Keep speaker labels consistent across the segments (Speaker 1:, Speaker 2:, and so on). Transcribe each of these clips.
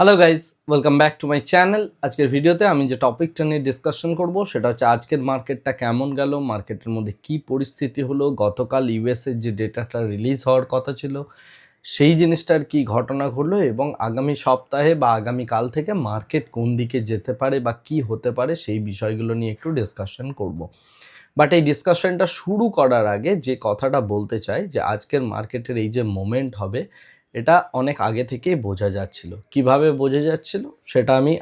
Speaker 1: Hello guys welcome back to my channel আজকের ভিডিওতে আমি যে টপিকটা নিয়ে ডিসকাশন করব, সেটা হচ্ছে আজকের মার্কেটটা কেমন গেল মার্কেটের মধ্যে কি পরিস্থিতি হলো, গতকাল ইউএসের যে ডেটাটা রিলিজ হওয়ার কথা ছিল, সেই জিনিসটার কি ঘটনা ঘটলো এবং আগামী সপ্তাহে বা আগামী কাল থেকে মার্কেট কোন দিকে যেতে পারে বা কি হতে পারে, সেই বিষয়গুলো নিয়ে একটু ডিসকাশন করব। বাট এই ডিসকাশনটা শুরু করার আগে যে কথাটা বলতে চাই, যে আজকের মার্কেটের এই যে মোমেন্ট হবে এটা অনেক আগে থেকেই বোঝা যাচ্ছিল। কীভাবে বোঝা যাচ্ছিল? সেটা আমি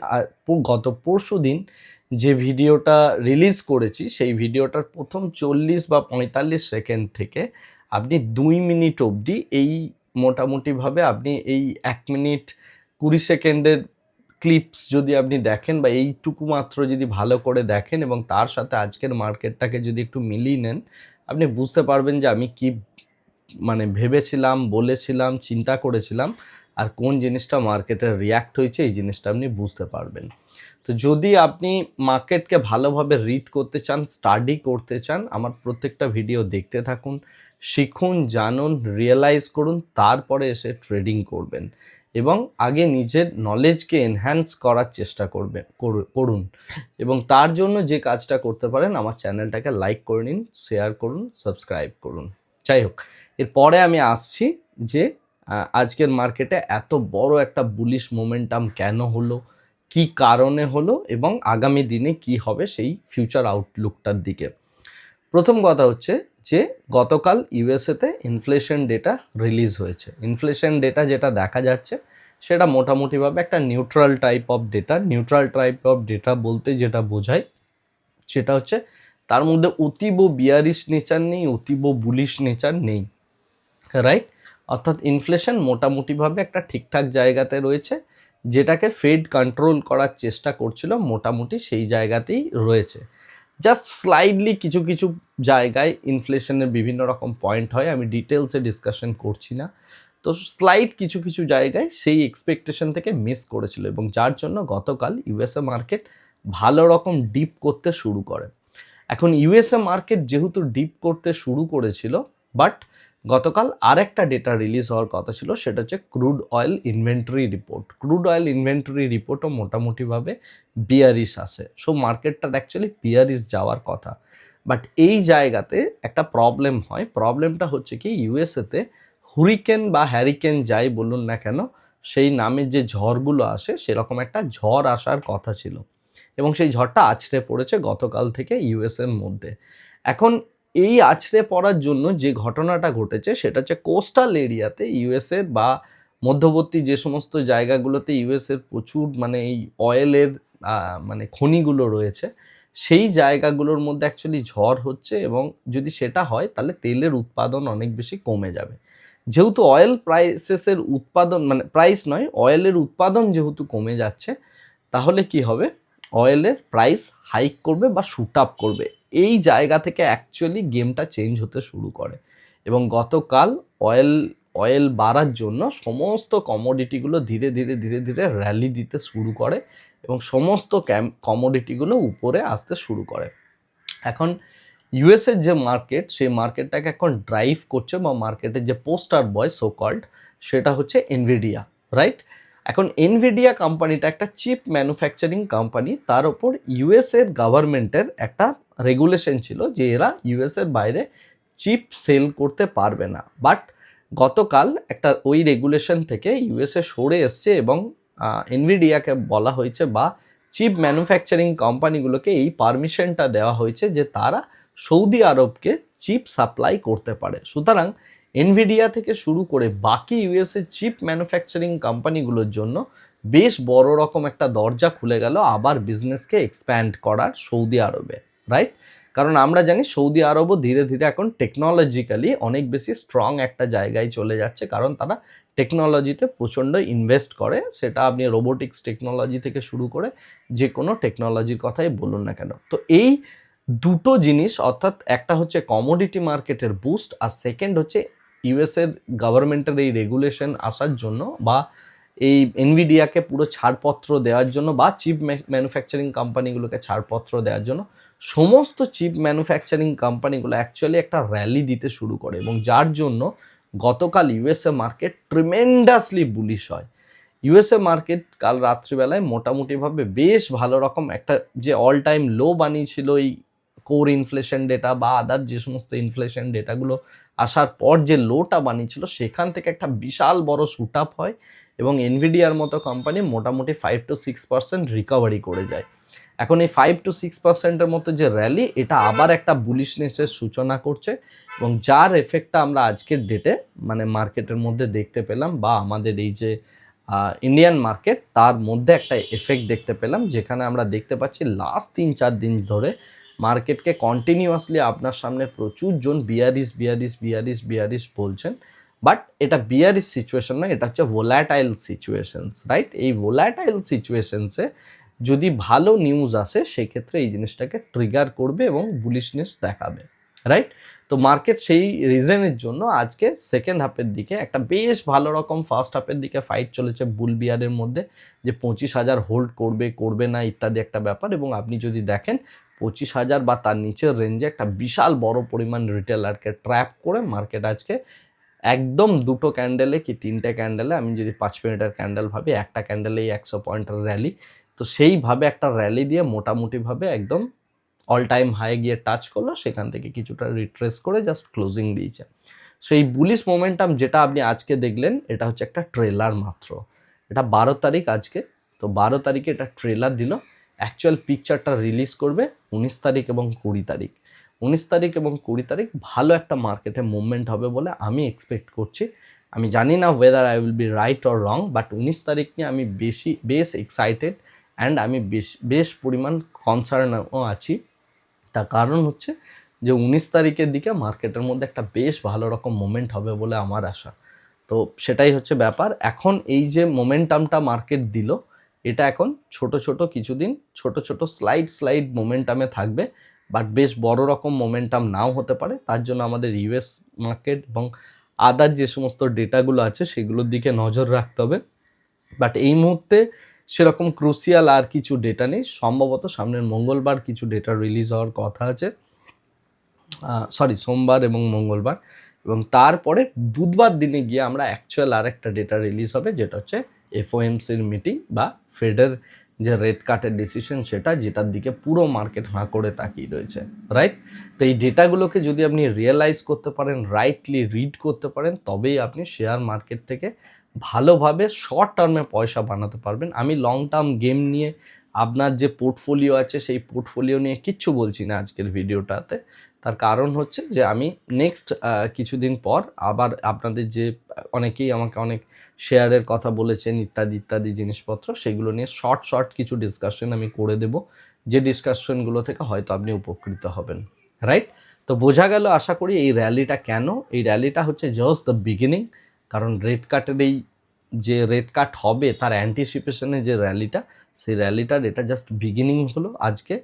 Speaker 1: গত পরশু দিন যে ভিডিওটা রিলিজ করেছি, সেই ভিডিওটার প্রথম চল্লিশ বা পঁয়তাল্লিশ সেকেন্ড থেকে আপনি দুই মিনিট অবধি এই মোটামুটিভাবে আপনি এই এক মিনিট কুড়ি সেকেন্ডের ক্লিপস যদি আপনি দেখেন বা এইটুকু মাত্র যদি ভালো করে দেখেন এবং তার সাথে আজকের মার্কেটটাকে যদি একটু মিলিয়ে নেন, আপনি বুঝতে পারবেন যে আমি কি মানে ভেবেছিলাম, বলেছিলাম, চিন্তা করেছিলাম আর কোন জিনিসটা মার্কেটে রিয়াক্ট হয়েছে এই জিনিসটা আপনি বুঝতে পারবেন। তো যদি আপনি মার্কেটকে ভালোভাবে রিড করতে চান স্টাডি করতে চান, আমার প্রত্যেকটা ভিডিও দেখতে থাকুন, শিখুন, জানুন রিয়েলাইজ করুন, তারপরে এসে ট্রেডিং করবেন এবং আগে নিজের নলেজকে এনহ্যান্স করার চেষ্টা করবে করুন এবং তার জন্য যে কাজটা করতে পারেন, আমার চ্যানেলটাকে লাইক করে নিন শেয়ার করুন সাবস্ক্রাইব করুন। যাই হোক এরপরে আমি আসছি যে আজকের মার্কেটে এত বড় একটা বুলিশ মোমেন্টাম কেন হলো, কি কারণে হলো এবং আগামী দিনে কি হবে সেই ফিউচার আউটলুকটার দিকে। প্রথম কথা হচ্ছে যে, গতকাল ইউএসএতে ইনফ্লেশন ডেটা রিলিজ হয়েছে। ইনফ্লেশন ডেটা যেটা দেখা যাচ্ছে, সেটা মোটামুটিভাবে একটা neutral type of data neutral type of data বলতে যেটা বোঝায়, সেটা হচ্ছে তার মধ্যে অতীব বিয়ারিশ নেচার নেই, অতীব বুলিশ নেচার নেই। রাইট অর্থাৎ ইনফ্লেশন মোটামুটিভাবে একটা ঠিকঠাক জায়গাতে রয়েছে, যেটাকে ফেড কন্ট্রোল করার চেষ্টা করছিল মোটামুটি সেই জায়গাতেই রয়েছে। জাস্ট স্লাইডলি কিছু কিছু জায়গায় ইনফ্লেশনের বিভিন্ন রকম পয়েন্ট হয়, আমি ডিটেলসে ডিসকাশন করছি না। তো স্লাইড কিছু কিছু জায়গায় সেই এক্সপেকটেশন থেকে মিস করেছিল এবং যার জন্য গতকাল ইউএসএ মার্কেট ভালো রকম ডিপ করতে শুরু করে। এখন ইউএসএ মার্কেট যেহেতু ডিপ করতে শুরু করেছিল বাট গতকাল আরেকটা ডেটা রিলিজ হওয়ার কথা ছিল, সেটা হচ্ছে crude oil inventory report crude oil inventory রিপোর্টও মোটামুটিভাবে বিয়ারিশ আসে সো মার্কেটটার অ্যাকচুয়ালি বিয়ারিশ যাওয়ার কথা। বাট এই জায়গাতে একটা প্রবলেম হয়। প্রবলেমটা হচ্ছে কি ইউএসএতে হুরিকেন বা হ্যারিকেন যাই বলুন না কেন, সেই নামে যে ঝড়গুলো আসে, সেরকম একটা ঝড় আসার কথা ছিল। এবং সেই ঝড়টা আছড়ে পড়েছে গতকাল থেকে ইউএসএর মধ্যে। এখন এই আছড়ে পড়ার জন্য যে ঘটনাটা ঘটেছে, সেটা হচ্ছে কোস্টাল এরিয়াতে ইউএসএর বা মধ্যবর্তী যে সমস্ত জায়গাগুলোতে ইউএসএর প্রচুর মানে এই অয়েলের মানে খনিগুলো রয়েছে, সেই জায়গাগুলোর মধ্যে অ্যাকচুয়ালি ঝড় হচ্ছে এবং যদি সেটা হয়, তাহলে তেলের উৎপাদন অনেক বেশি কমে যাবে। যেহেতু অয়েল প্রাইসেসের উৎপাদন মানে প্রাইস নয় অয়েলের উৎপাদন যেহেতু কমে যাচ্ছে, তাহলে কি হবে? অয়েলের প্রাইস হাইক করবে বা শুট আপ করবে। এই জায়গা থেকে অ্যাকচুয়ালি গেমটা চেঞ্জ হতে শুরু করে। এবং গতকাল অয়েল অয়েল বাড়ার জন্য সমস্ত কমোডিটিগুলো ধীরে ধীরে ধীরে ধীরে র্যালি দিতে শুরু করে এবং সমস্ত কমোডিটিগুলো উপরে আসতে শুরু করে। এখন ইউএসের যে মার্কেট সেই মার্কেটটাকে এখন ড্রাইভ করছে বা মার্কেটের যে পোস্টার বয় সো কল্ড সেটা হচ্ছে এনভিডিয়া রাইট এখন এনভিডিয়া কোম্পানিটা একটা চিপ ম্যানুফ্যাকচারিং কোম্পানি তার ওপর ইউএসের গভর্নমেন্টের একটা রেগুলেশন ছিল যে এরা ইউএসের বাইরে চিপ সেল করতে পারবে না। বাট গতকাল একটা ওই রেগুলেশন থেকে ইউএসএ সরে এসছে এবং এনভিডিয়াকে বলা হয়েছে বা চিপ ম্যানুফ্যাকচারিং কোম্পানিগুলোকে এই পারমিশনটা দেওয়া হয়েছে যে তারা সৌদি আরবকে চিপ সাপ্লাই করতে পারে। সুতরাং এনভিডিয়া থেকে শুরু করে বাকি ইউএসএ চিপ ম্যানুফ্যাকচারিং কোম্পানিগুলোর জন্য বেশ বড় রকম একটা দরজা খুলে গেল আবার বিজনেসকে এক্সপ্যান্ড করার সৌদি আরবে রাইট কারণ আমরা জানি সৌদি আরবও ধীরে ধীরে এখন টেকনোলজিক্যালি অনেক বেশি স্ট্রং একটা জায়গায় চলে যাচ্ছে কারণ তারা টেকনোলজিতে প্রচণ্ড ইনভেস্ট করে। সেটা আপনি রোবোটিক্স টেকনোলজি থেকে শুরু করে যে কোনো টেকনোলজির কথাই বলুন না কেন। তো এই দুটো জিনিস অর্থাৎ একটা হচ্ছে কমোডিটি মার্কেটের বুস্ট আর সেকেন্ড হচ্ছে ইউএসের গভর্নমেন্টের এই রেগুলেশন আসার জন্য বা এই এনভিডিয়াকে পুরো ছাড়পত্র দেওয়ার জন্য বা চিপ ম্যানুফ্যাকচারিং কোম্পানিগুলোকে ছাড়পত্র দেওয়ার জন্য সমস্ত চিপ ম্যানুফ্যাকচারিং কোম্পানিগুলো অ্যাকচুয়ালি একটা র্যালি দিতে শুরু করে এবং যার জন্য গতকাল ইউএসএ মার্কেট ট্রিমেন্ডাসলি বুলিশ হয়। ইউএসএ মার্কেট কাল রাত্রিবেলায় মোটামুটিভাবে বেশ ভালো রকম একটা যে অল টাইম লো বানিয়েছিল এই কোর ইনফ্লেশন ডেটা বা আদার যে সমস্ত ইনফ্লেশন ডেটাগুলো আসার পর যে লোটা বানিয়েছিল, সেখান থেকে একটা বিশাল বড় শুট আপ হয় এবং এনভিডিআর মতো কোম্পানি মোটামুটি five to six percent recovery করে যায়। এখন এই ফাইভ টু সিক্স পার্সেন্টের মতো যে র্যালি এটা আবার একটা বুলিশনেসের সূচনা করছে এবং যার এফেক্টটা আমরা আজকের ডেটে মানে মার্কেটের মধ্যে দেখতে পেলাম বা আমাদের এই যে ইন্ডিয়ান মার্কেট তার মধ্যে একটা এফেক্ট দেখতে পেলাম, যেখানে আমরা দেখতে পাচ্ছি লাস্ট তিন চার দিন ধরে মার্কেটকে কন্টিনিউয়াসলি আপনার সামনে প্রচুর জন বিয়ারিস বিয়ারিস বিয়ারিস বিয়ারিস বলছেন। বাট এটা বিয়ারিস সিচুয়েশন নয়, এটা হচ্ছে ভোলাটাইল সিচুয়েশনস রাইট এই ভোলাটাইল সিচুয়েশনসে যদি ভালো নিউজ আসে, সেক্ষেত্রে এই জিনিসটাকে ট্রিগার করবে এবং বুলিশনেস দেখাবে রাইট তো মার্কেট সেই রিজনের জন্য আজকে সেকেন্ড হাফের দিকে একটা বেশ ভালো রকম ফার্স্ট হাফের দিকে ফাইট চলেছে বুল বিয়ারের মধ্যে, যে পঁচিশ হাজার হোল্ড করবে করবে না ইত্যাদি একটা ব্যাপার। এবং আপনি যদি দেখেন পঁচিশ হাজার বা তার নিচের রেঞ্জে একটা বিশাল বড় পরিমাণ রিটেলারকে ট্র্যাপ করে মার্কেট আজকে একদম দুটো ক্যান্ডেলে কি তিনটে ক্যান্ডেলে আমি যদি পাঁচ মিনিটের ক্যান্ডেল ভাবি, একটা ক্যান্ডেলেই একশো পয়েন্টের র্যালি তো সেইভাবে একটা র্যালি দিয়ে মোটামুটিভাবে একদম অল টাইম হাই গিয়ে টাচ করল, সেখান থেকে কিছুটা রিট্রেস করে জাস্ট ক্লোজিং দিয়েছে। সো এই বুলিশ মোমেন্টাম যেটা আপনি আজকে দেখলেন, এটা হচ্ছে একটা ট্রেলার মাত্র। এটা বারো তারিখ আজকে, তো বারো তারিখে এটা ট্রেলার দিল। অ্যাকচুয়াল পিকচারটা রিলিজ করবে উনিশ তারিখ এবং কুড়ি তারিখ। উনিশ তারিখ এবং কুড়ি তারিখ ভালো একটা মার্কেটে মুভমেন্ট হবে বলে আমি এক্সপেক্ট করছি। আমি জানি না whether I will be right or wrong but উনিশ তারিখ নিয়ে আমি বেশি, বেশ এক্সাইটেড অ্যান্ড আমি বেশ বেশ পরিমাণ কনসার্নও আছি। তার কারণ হচ্ছে যে উনিশ তারিখের দিকে মার্কেটের মধ্যে একটা বেশ ভালো রকম মোমেন্ট হবে বলে আমার আশা। তো সেটাই হচ্ছে ব্যাপার। এখন এই যে মোমেন্টামটা মার্কেট দিল এটা এখন ছোট ছোট কিছুদিন, ছোট ছোট স্লাইড স্লাইড মোমেন্টামে থাকবে বাট বেশ বড় রকম মোমেন্টাম নাও হতে পারে। তার জন্য আমাদের ইউএস মার্কেট এবং আদার যে সমস্ত ডেটাগুলো আছে, সেগুলোর দিকে নজর রাখতে হবে। বাট এই মুহূর্তে সেরকম ক্রুসিয়াল আর কিছু ডেটা নেই। সম্ভবত সামনের মঙ্গলবার কিছু ডেটা রিলিজ হওয়ার কথা আছে। সরি সোমবার এবং মঙ্গলবার। এবং তারপরে বুধবার দিনে গিয়ে আমরা অ্যাকচুয়াল আর একটা ডেটা রিলিজ হবে, যেটা হচ্ছে এফওএমসির মিটিং বা ফেডের যে রেড কার্টের ডিসিশন সেটা, যেটার দিকে পুরো মার্কেট হাঁ করে তাকিয়ে রয়েছে রাইট তো এই ডেটাগুলোকে যদি আপনি রিয়েলাইজ করতে পারেন রাইটলি রিড করতে পারেন, তবেই আপনি শেয়ার মার্কেট থেকে ভালোভাবে শর্ট টার্মে পয়সা বানাতে পারবেন। আমি লং টার্ম গেম নিয়ে আপনার যে পোর্টফোলিও আছে, সেই পোর্টফোলিও নিয়ে কিচ্ছু বলছি না আজকের ভিডিওটাতে। তার কারণ হচ্ছে যে, আমি নেক্সট কিছুদিন পর আবার আপনাদের যে, অনেকেই আমাকে অনেক শেয়ারের কথা বলেছেন, ইত্যাদি ইত্যাদি জিনিসপত্র, সেগুলো নিয়ে শর্ট শর্ট কিছু ডিসকাশন আমি করে দেব। যে ডিসকাশনগুলো থেকে হয়তো আপনি উপকৃত হবেন। রাইট তো বোঝা গেল আশা করি এই র্যালিটা কেন? এই র্যালিটা হচ্ছে জাস্ট দ্য বিগিনিং কারণ রেড কার্টের এই যে রেড কাট হবে তার অ্যান্টিসিপেশনে যে র্যালিটা সেই র্যালিটার এটা জাস্ট বিগিনিং হলো আজকে।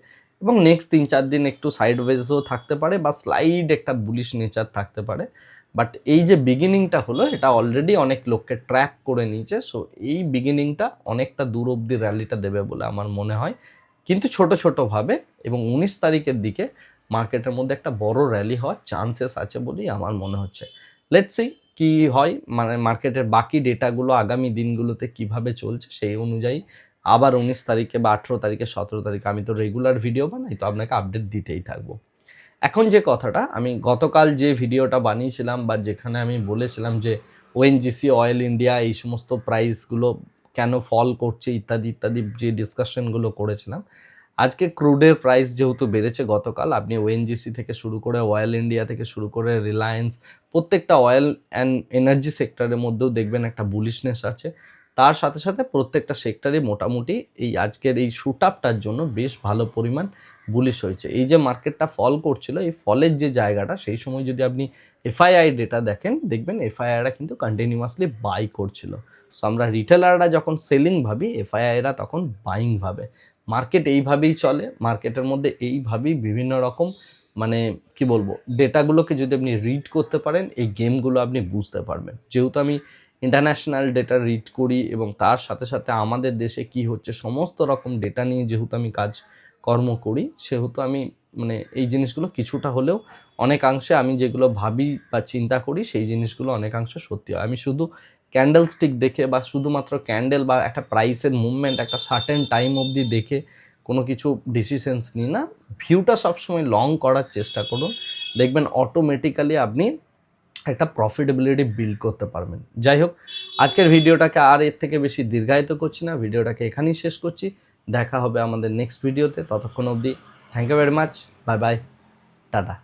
Speaker 1: এবং নেক্সট তিন চার দিন একটু সাইড ওয়েজও থাকতে পারে বা স্লাইড একটা বুলিশ নেচার থাকতে পারে। বাট এই যে বিগিনিংটা হলো, এটা অলরেডি অনেক লোককে ট্র্যাপ করে নিয়েছে। সো এই বিগিনিংটা অনেকটা দূর অব্দি র্যালিটা দেবে বলে আমার মনে হয়। কিন্তু ছোট ছোটোভাবে এবং উনিশ তারিখের দিকে মার্কেটের মধ্যে একটা বড় র্যালি হওয়ার চান্সেস আছে বলেই আমার মনে হচ্ছে। লেটস কি হয়? মানে মার্কেটের বাকি ডেটাগুলো আগামী দিনগুলোতে কীভাবে চলছে সেই অনুযায়ী আবার উনিশ তারিখে বা আঠেরো তারিখে, সতেরো তারিখে আমি তো রেগুলার ভিডিও বানাই, তো আপনাকে আপডেট দিতেই থাকব। এখন যে কথাটা, আমি গতকাল যে ভিডিওটা বানিয়েছিলাম বা যেখানে আমি বলেছিলাম যে ওএনজিসি অয়েল ইন্ডিয়া এই সমস্ত প্রাইসগুলো কেন ফল করছে ইত্যাদি ইত্যাদি যে ডিসকাশনগুলো করেছিলাম আজকে ক্রুডের প্রাইস যেহেতু বেড়েছে গতকাল, আপনি ওএনজিসি থেকে শুরু করে অয়েল ইন্ডিয়া থেকে শুরু করে রিলায়েন্স প্রত্যেকটা অয়েল অ্যান্ড এনার্জি সেক্টরের মধ্যেও দেখবেন একটা বুলিশনেস আছে। তার সাথে সাথে প্রত্যেকটা সেক্টরে মোটামুটি এই আজকের এই শুট আপটার জন্য বেশ ভালো পরিমাণ বুলিশ হয়েছে। এই যে মার্কেটটা ফল করছিল, এই ফলের যে জায়গাটা, সেই সময় যদি আপনি এফআইআই ডেটা দেখেন, দেখবেন এফআইআইরা কিন্তু কন্টিনিউয়াসলি বাই করছিল। সো আমরা রিটেলাররা যখন সেলিং ভাবি এফআইআইরা তখন বাইং ভাবে। মার্কেট এইভাবেই চলে, মার্কেটের মধ্যে এইভাবেই বিভিন্ন রকম মানে কি বলব, ডেটাগুলোকে যদি আপনি রিড করতে পারেন, এই গেমগুলো আপনি বুঝতে পারবেন। যেহেতু আমি ইন্টারন্যাশনাল ডেটা রিড করি এবং তার সাথে সাথে আমাদের দেশে কি হচ্ছে, সমস্ত রকম ডেটা নিয়ে যেহেতু আমি কাজ কর্ম করি, সেহেতু আমি মানে এই জিনিসগুলো কিছুটা হলেও অনেকাংশে আমি যেগুলো ভাবি বা চিন্তা করি, সেই জিনিসগুলো অনেকাংশে সত্যি হয়। আমি শুধু ক্যান্ডেল স্টিক দেখে বা শুধুমাত্র ক্যান্ডেল বা একটা প্রাইসের মুভমেন্ট একটা সার্টেন টাইম অবধি দেখে কোনো কিছু ডিসিশনস নিই না। ভিউটা সবসময় লং করার চেষ্টা করুন। দেখবেন অটোমেটিক্যালি আপনি একটা প্রফিটেবিলিটি বিল্ড করতে পারবেন। যাই হোক, আজকের ভিডিওটাকে আর এর থেকে বেশি দীর্ঘায়িত করছি না। ভিডিওটাকে এখানেই শেষ করছি। দেখা হবে আমাদের নেক্সট ভিডিওতে ততক্ষণ অবধি thank you very much bye bye tata.